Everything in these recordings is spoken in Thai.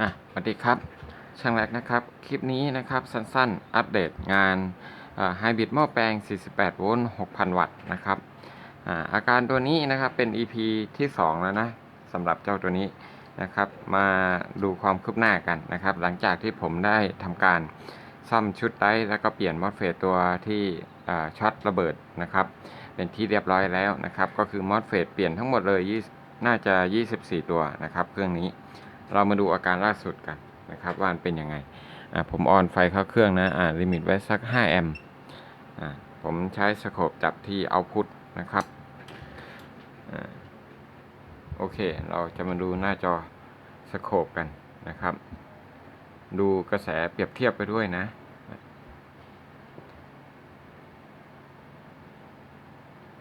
อะสวัสดีครับ ช่างแรกนะครับ คลิปนี้นะครับสั้นๆ อัปเดตงานไฮบริดหม้อแปลง 48 โวลต์ 6,000 วัตต์นะครับอาอาการตัวนี้นะครับเป็น EP ที่ 2 แล้วนะสำหรับเจ้าตัวนี้นะครับ มาดูความคืบหน้ากันนะครับ หลังจากที่ผมได้ทำการซ่อมชุดไดแล้วก็เปลี่ยนมอสเฟตตัวที่ช็อตระเบิดนะครับ เป็นที่เรียบร้อยแล้วนะครับ ก็คือมอสเฟตเปลี่ยนทั้งหมดเลย น่าจะ 24 ตัวนะครับ เครื่องนี้ เรามาดูอาการล่าสุดกันนะครับว่ามันเป็นยังไงอ่าผมออนไฟเข้าเครื่องนะอ่าลิมิตไว้สัก 5 แอมป์อ่าผมใช้สโคปจับที่เอาพุทนะครับอ่าโอเค เราจะมาดูหน้าจอสโคปกันนะครับ ดูกระแสเปรียบเทียบไปด้วยนะ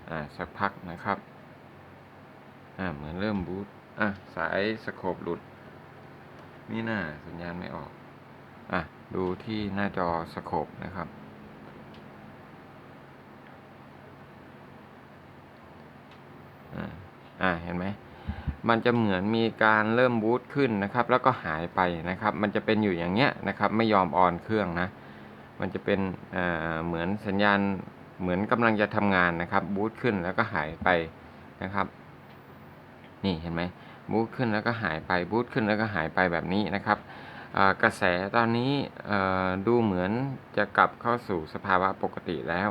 อ่าสักพักนะครับอ่าเหมือนเริ่มบูตอะสายสโคปหลุด นี่น่าสัญญาณไม่ออก อะ ดูที่หน้าจอสโคปนะครับอ่าอ่าเห็นไหม มันจะเหมือนมีการเริ่มบูตขึ้นนะครับ แล้วก็หายไปนะครับ มันจะเป็นอยู่อย่างเงี้ยนะครับ ไม่ยอมออนเครื่องนะ มันจะเป็นอ่าเหมือนสัญญาณเหมือนกำลังจะทำงานนะครับ บูตขึ้นแล้วก็หายไปนะครับ นี่เห็นไหม บูตขึ้นแล้วก็หายไปบูตขึ้นแล้วก็หายไปแบบนี้นะครับกระแสตอนนี้ดูเหมือนจะกลับเข้าสู่สภาวะปกติแล้ว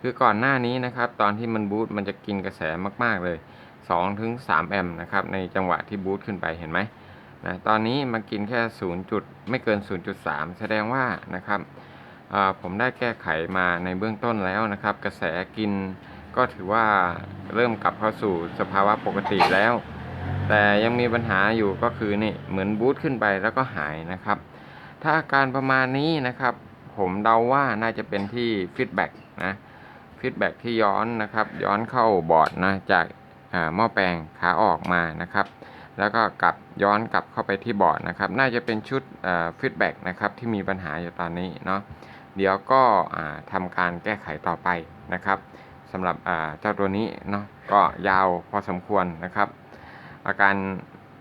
คือก่อนหน้านี้นะครับ ตอนที่มันบูตมันจะกินกระแสมาก ๆเลย2ถึง3แอมป์นะครับในจังหวะที่บูตขึ้นไปเห็นไหมนะตอนนี้มากินแค่0จุดไม่เกิน 0.3 แสดงว่านะครับผมได้แก้ไขมาในเบื้องต้นแล้วนะครับ กระแสกินก็ถือว่าเริ่มกลับเข้าสู่สภาวะปกติแล้ว แต่ยังมีปัญหาอยู่ก็คือนี่เหมือนบูตขึ้นไปแล้วก็หายนะครับ ถ้าอาการประมาณนี้นะครับ ผมเดาว่าน่าจะเป็นที่ฟีดแบ็กนะฟีดแบ็กที่ย้อนนะครับ ย้อนเข้าบอร์ดนะจากอ่าหม้อแปลงขาออกมานะครับ แล้วก็กลับย้อนกลับเข้าไปที่บอร์ดนะครับ น่าจะเป็นชุดฟีดแบ็กนะครับที่มีปัญหาอยู่ตอนนี้เนาะเดี๋ยวก็อ่าทำการแก้ไขต่อไปนะครับสำหรับอ่าเจ้าตัวนี้เนาะก็ยาวพอสมควรนะครับ อาการ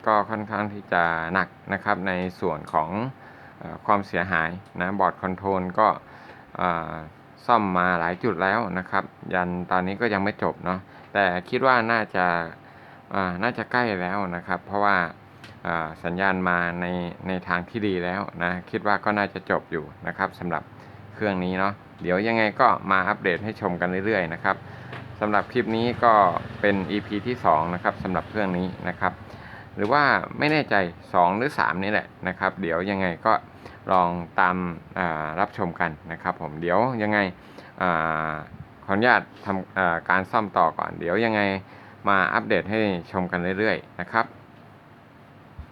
ก็ค่อนข้างที่จะหนักนะครับในส่วนของอความเสียหายนะบอร์ดคอนโทรลก็ซ่อมมาหลายจุดแล้วนะครับ ยันตอนนี้ก็ยังไม่จบเนาะแต่คิดว่าน่าจะน่าจะใกล้แล้วนะครับ เพราะว่าสัญญาณมาในในทางที่ดีแล้วนะคิดว่าก็น่าจะจบอยู่นะครับสำหรับเครื่องนี้เนาะเดี๋ยวยังไงก็มาอัปเดตให้ชมกันเรื่อยๆนะครับ สำหรับคลิปนี้ก็เป็น EP ที่ 2 นะครับสำหรับเครื่องนี้นะครับ หรือว่าไม่แน่ใจ 2 หรือ 3 นี่แหละนะครับ เดี๋ยวยังไงก็ลองตามารับชมกันนะครับ ผมเดี๋ยวยังไงอขออนุญาตทำการซ่อมต่อก่อน เดี๋ยวยังไงมาอัปเดตให้ชมกันเรื่อยๆนะครับ